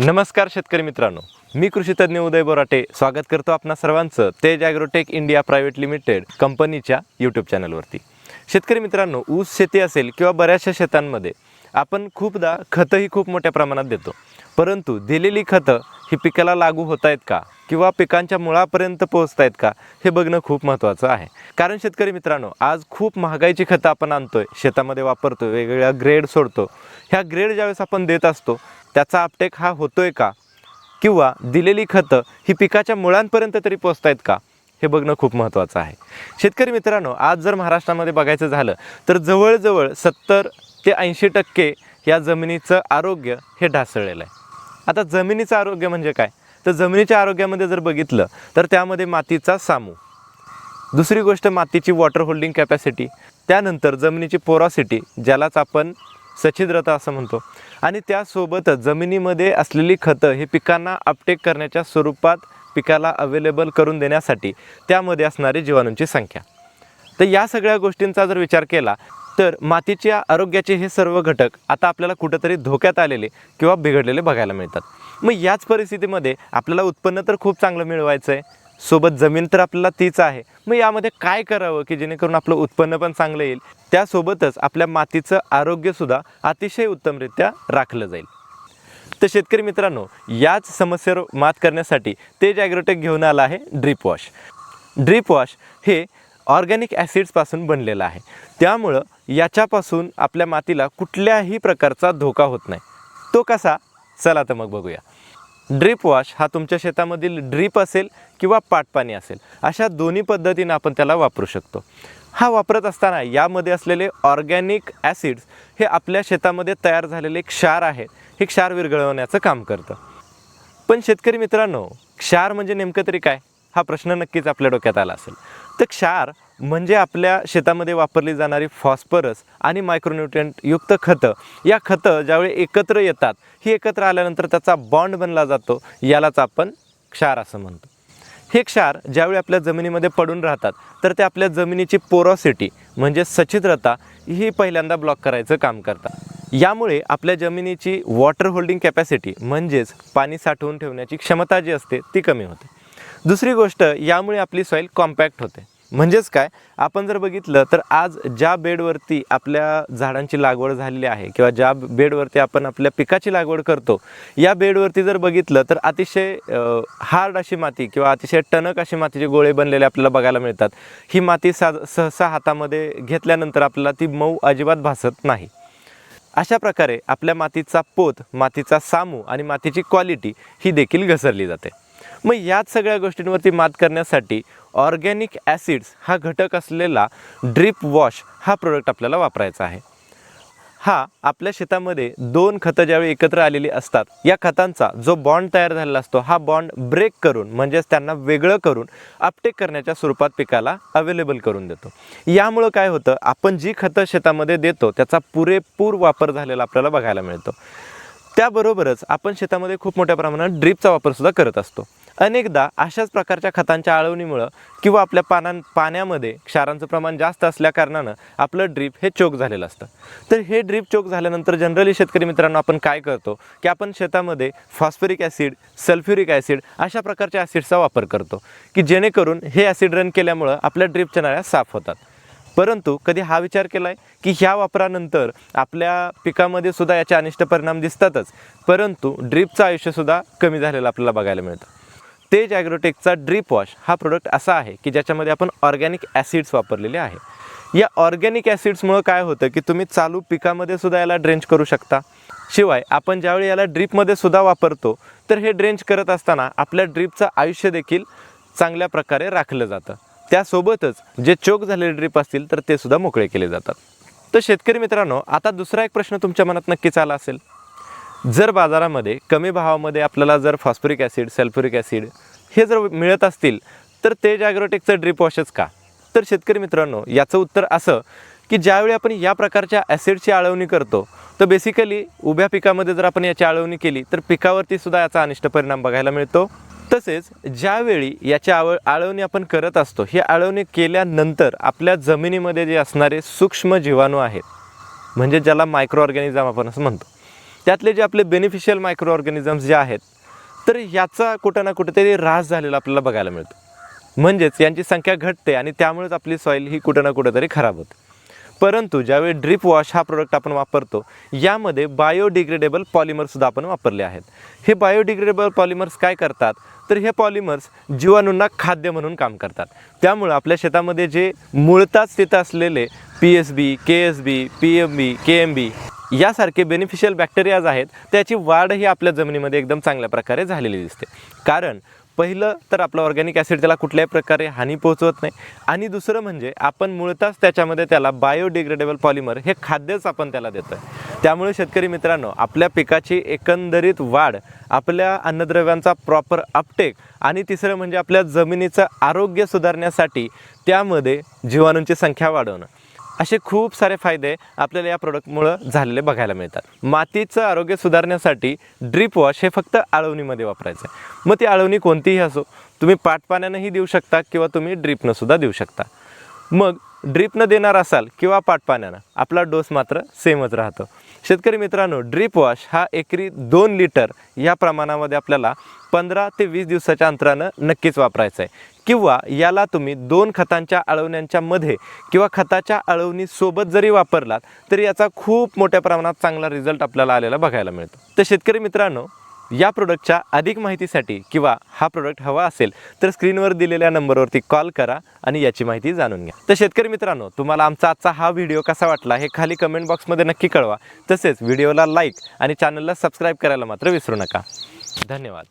नमस्कार शेतकरी मित्रांनो. मी कृषीतज्ज्ञ उदय बोराटे. स्वागत करतो आपणा सर्वांचं Tej Agrotech India private limited कंपनीच्या यूट्यूब चॅनलवरती. शेतकरी मित्रांनो ऊस शेती असेल किंवा बऱ्याचशा शेतांमध्ये आपण खूपदा खतंही खूप मोठ्या प्रमाणात देतो. परंतु दिलेली खतं ही पिकाला लागू होत आहेत का? किंवा पिकांच्या मुळापर्यंत पोहोचत आहेत का? हे बघणं खूप महत्त्वाचं आहे. कारण शेतकरी मित्रांनो आज खूप महागाईची खतं आपण आणतोय शेतामध्ये वापरतो वेगवेगळ्या ग्रेड सोडतो. ह्या ग्रेड ज्यावेळेस आपण देत असतो त्याचा अपटेक हा होतोय का? किंवा दिलेली खतं ही पिकाच्या मुळांपर्यंत तरी पोचत आहेत का? हे बघणं खूप महत्त्वाचं आहे. शेतकरी मित्रांनो आज जर महाराष्ट्रामध्ये बघायचं झालं तर जवळजवळ सत्तर ते ऐंशी टक्के या जमिनीचं आरोग्य हे ढासळलेलं आहे. आता जमिनीचं आरोग्य म्हणजे काय? तर जमिनीच्या आरोग्यामध्ये जर बघितलं तर त्यामध्ये मातीचा सामू. दुसरी गोष्ट मातीची वॉटर होल्डिंग कॅपॅसिटी त्यानंतर जमिनीची पोरॉसिटी ज्यालाच आपण सच्छिद्रता असं म्हणतो. आणि त्यासोबतच जमिनीमध्ये असलेली खतं हे पिकांना अपटेक करण्याच्या स्वरूपात पिकाला अवेलेबल करून देण्यासाठी त्यामध्ये असणारी जीवाणूंची संख्या. तर या सगळ्या गोष्टींचा जर विचार केला तर मातीच्या आरोग्याचे हे सर्व घटक आता आपल्याला कुठंतरी धोक्यात आलेले किंवा बिघडलेले बघायला मिळतात. मग याच परिस्थितीमध्ये आपल्याला उत्पन्न तर खूप चांगलं मिळवायचं आहे सोबत जमीन तर आपल्याला तीच आहे. मग यामध्ये काय करावं की जेणेकरून आपलं उत्पन्न पण चांगलं येईल? त्यासोबतच आपल्या मातीचं आरोग्यसुद्धा अतिशय उत्तमरित्या राखलं जाईल. तर शेतकरी मित्रांनो याच समस्येवर मात करण्यासाठी तेज ॲग्रोटेक घेऊन आला आहे ड्रीप वॉश ड्रीप वॉश हे ऑर्गॅनिक ॲसिड्सपासून बनलेलं आहे. त्यामुळं याच्यापासून आपल्या मातीला कुठल्याही प्रकारचा धोका होत नाही. तो कसा? चला तर मग बघूया. ड्रीप वॉश हा तुमच्या शेतामधील ड्रीप असेल किंवा पाटपाणी असेल अशा दोन्ही पद्धतीनं आपण त्याला वापरू शकतो. हा वापरत असताना यामध्ये असलेले ऑर्गॅनिक ॲसिड्स हे आपल्या शेतामध्ये तयार झालेले क्षार आहेत हे क्षार विरघळवण्याचं काम करतं. पण शेतकरी मित्रांनो क्षार म्हणजे नेमकं तरी काय? हा प्रश्न नक्कीच आपल्या डोक्यात आला असेल. तर क्षार म्हणजे आपल्या शेतामध्ये वापरली जाणारी फॉस्फरस आणि मायक्रोन्युट्रियंट युक्त खतं. या खतं ज्यावेळी एकत्र येतात ही एकत्र आल्यानंतर त्याचा बॉन्ड बनला जातो यालाच आपण क्षार असं म्हणतो. हे क्षार ज्यावेळी आपल्या जमिनीमध्ये पडून राहतात तर ते आपल्या जमिनीची पोरॉसिटी म्हणजे सच्छिद्रता ही पहिल्यांदा ब्लॉक करायचं काम करतात. यामुळे आपल्या जमिनीची वॉटर होल्डिंग कॅपॅसिटी म्हणजेच पाणी साठवून ठेवण्याची क्षमता जी असते ती कमी होते. दुसरी गोष्ट यामुळे आपली सॉईल कॉम्पॅक्ट होते. म्हणजेच काय? आपण जर बघितलं तर आज ज्या बेडवरती आपल्या झाडांची लागवड झालेली आहे किंवा ज्या बेडवरती आपण आपल्या पिकाची लागवड करतो या बेडवरती जर बघितलं तर अतिशय हार्ड अशी माती किंवा अतिशय टणक अशी मातीचे गोळे बनलेले आपल्याला बघायला मिळतात. ही माती सा सहसा हातामध्ये घेतल्यानंतर आपल्याला ती मऊ अजिबात भासत नाही. अशा प्रकारे आपल्या मातीचा पोत मातीचा सामू आणि मातीची क्वालिटी ही देखील घसरली जाते. मग याच सगळ्या गोष्टींवरती मात करण्यासाठी ऑर्गॅनिक ॲसिड्स हा घटक असलेला ड्रीप वॉश हा प्रोडक्ट आपल्याला वापरायचा आहे. हा आपल्या शेतामध्ये दोन खतं ज्यावेळी एकत्र आलेली असतात या खतांचा जो बॉन्ड तयार झालेला असतो हा बॉन्ड ब्रेक करून म्हणजेच त्यांना वेगळं करून अपटेक करण्याच्या स्वरूपात पिकाला अवेलेबल करून देतो. यामुळं काय होतं आपण जी खतं शेतामध्ये देतो त्याचा पुरेपूर वापर झालेला आपल्याला बघायला मिळतो. त्याबरोबरच आपण शेतामध्ये खूप मोठ्या प्रमाणात ड्रीपचा वापरसुद्धा करत असतो. अनेकदा अशाच प्रकारच्या खतांच्या आळवणीमुळं किंवा आपल्या पानां पाण्यामध्ये क्षारांचं प्रमाण जास्त असल्याकारणानं आपलं ड्रीप हे चोक झालेलं असतं. तर हे ड्रीप चोक झाल्यानंतर जनरली शेतकरी मित्रांनो आपण काय करतो? की आपण शेतामध्ये फॉस्फरिक ॲसिड सल्फ्युरिक ॲसिड अशा प्रकारच्या ॲसिडचा वापर करतो की जेणेकरून हे ॲसिड रन केल्यामुळं आपल्या ड्रीपच्या नळ्या साफ होतात. परंतु कधी हा विचार केला आहे की ह्या वापरानंतर आपल्या पिकामध्ये सुद्धा याचे अनिष्ट परिणाम दिसतातच परंतु ड्रीपचं आयुष्यसुद्धा कमी झालेलं आपल्याला बघायला मिळतं. तेज ॲग्रोटेकचा ड्रीप वॉश हा प्रोडक्ट असा आहे की ज्याच्यामध्ये आपण ऑर्गॅनिक ॲसिड्स वापरलेले आहे या ऑर्गॅनिक ॲसिड्समुळं काय होतं की तुम्ही चालू पिकामध्ये सुद्धा याला ड्रेंच करू शकता. शिवाय आपण ज्यावेळी याला ड्रीपमध्ये सुद्धा वापरतो तर हे ड्रेंच करत असताना आपल्या ड्रीपचं आयुष्य देखील चांगल्या प्रकारे राखलं जातं. त्यासोबतच जे चोक झालेले ड्रीप असतील तर ते सुद्धा मोकळे केले जातात. तर शेतकरी मित्रांनो आता दुसरा एक प्रश्न तुमच्या मनात नक्कीच आला असेल. जर बाजारामध्ये कमी भावामध्ये आपल्याला जर फॉस्फरिक ॲसिड सल्फ्युरिक ॲसिड हे जर मिळत असतील तर तेज ॲग्रोटेकचं ड्रीप वॉशच का? तर शेतकरी मित्रांनो याचं उत्तर असं की ज्यावेळी आपण या प्रकारच्या ॲसिडची आळवणी करतो तर बेसिकली उभ्या पिकामध्ये जर आपण याची आळवणी केली तर पिकावरती सुद्धा याचा अनिष्ट परिणाम बघायला मिळतो. तसेच ज्यावेळी याची आव आळवणी आपण करत असतो ही आळवणी केल्यानंतर आपल्या जमिनीमध्ये जे असणारे सूक्ष्म जीवाणू आहेत म्हणजे ज्याला मायक्रो ऑर्गॅनिझम आपण असं म्हणतो त्यातले जे आपले बेनिफिशियल मायक्रो ऑर्गॅनिझम्स जे आहेत तर याचा कुठं ना कुठेतरी ऱ्हास झालेला आपल्याला बघायला मिळतो. म्हणजेच यांची संख्या घटते आणि त्यामुळेच आपली सॉईल ही कुठं ना कुठेतरी खराब होते. परंतु ज्यावेळी ड्रिप वॉश हा प्रोडक्ट आपण वापरतो यामध्ये बायोडिग्रेडेबल पॉलिमर्ससुद्धा आपण वापरले आहेत. हे बायोडिग्रेडेबल पॉलिमर्स काय करतात? तर हे पॉलिमर्स जीवाणूंना खाद्य म्हणून काम करतात. त्यामुळं आपल्या शेतामध्ये जे मुळताच तिथं असलेले P S B K S B P M B K M B यासारखे बेनिफिशियल बॅक्टेरियाज आहेत त्याची वाढ ही आपल्या जमिनीमध्ये एकदम चांगल्या प्रकारे झालेली दिसते. कारण पहिलं तर आपलं ऑर्गॅनिक ॲसिड त्याला कुठल्याही प्रकारे हानी पोहोचवत नाही. आणि दुसरं म्हणजे आपण मुळताच त्याच्यामध्ये त्याला बायोडिग्रेडेबल पॉलिमर हे खाद्यच आपण त्याला देतो आहे त्यामुळे शेतकरी मित्रांनो आपल्या पिकाची एकंदरीत वाढ आपल्या अन्नद्रव्यांचा प्रॉपर अपटेक आणि तिसरं म्हणजे आपल्या जमिनीचं आरोग्य सुधारण्यासाठी त्यामध्ये जीवाणूंची संख्या वाढवणं. असे खूप सारे फायदे आपल्याला या प्रोडक्टमुळं झालेले बघायला मिळतात. मातीचं आरोग्य सुधारण्यासाठी ड्रीप वॉश हे फक्त आळवणीमध्ये वापरायचं आहे. मग ती आळवणी कोणतीही असो तुम्ही पाटपाण्यानंही देऊ शकता किंवा तुम्ही ड्रीपनं सुद्धा देऊ शकता. मग ड्रीपनं देणार असाल किंवा पाटपाण्यानं आपला डोस मात्र सेमच राहतो. शेतकरी मित्रांनो ड्रीप वॉश हा एकरी दोन लिटर या प्रमाणामध्ये आपल्याला पंधरा ते वीस दिवसाच्या अंतरानं नक्कीच वापरायचं आहे. किंवा याला तुम्ही दोन खतांच्या आळवण्यांच्या मध्ये किंवा खताच्या आळवणीसोबत जरी वापरलात तरी याचा खूप मोठ्या प्रमाणात चांगला रिझल्ट आपल्याला आलेला बघायला मिळतो. तर शेतकरी मित्रांनो या प्रोडक्टच्या अधिक माहितीसाठी किंवा हा प्रोडक्ट हवा असेल तर स्क्रीनवर दिलेल्या नंबरवरती कॉल करा आणि याची माहिती जाणून घ्या. तर शेतकरी मित्रांनो तुम्हाला आमचा आजचा हा व्हिडिओ कसा वाटला हे खाली कमेंट बॉक्समध्ये नक्की कळवा. तसेच व्हिडिओला लाईक आणि चॅनलला सबस्क्राईब करायला मात्र विसरू नका. धन्यवाद.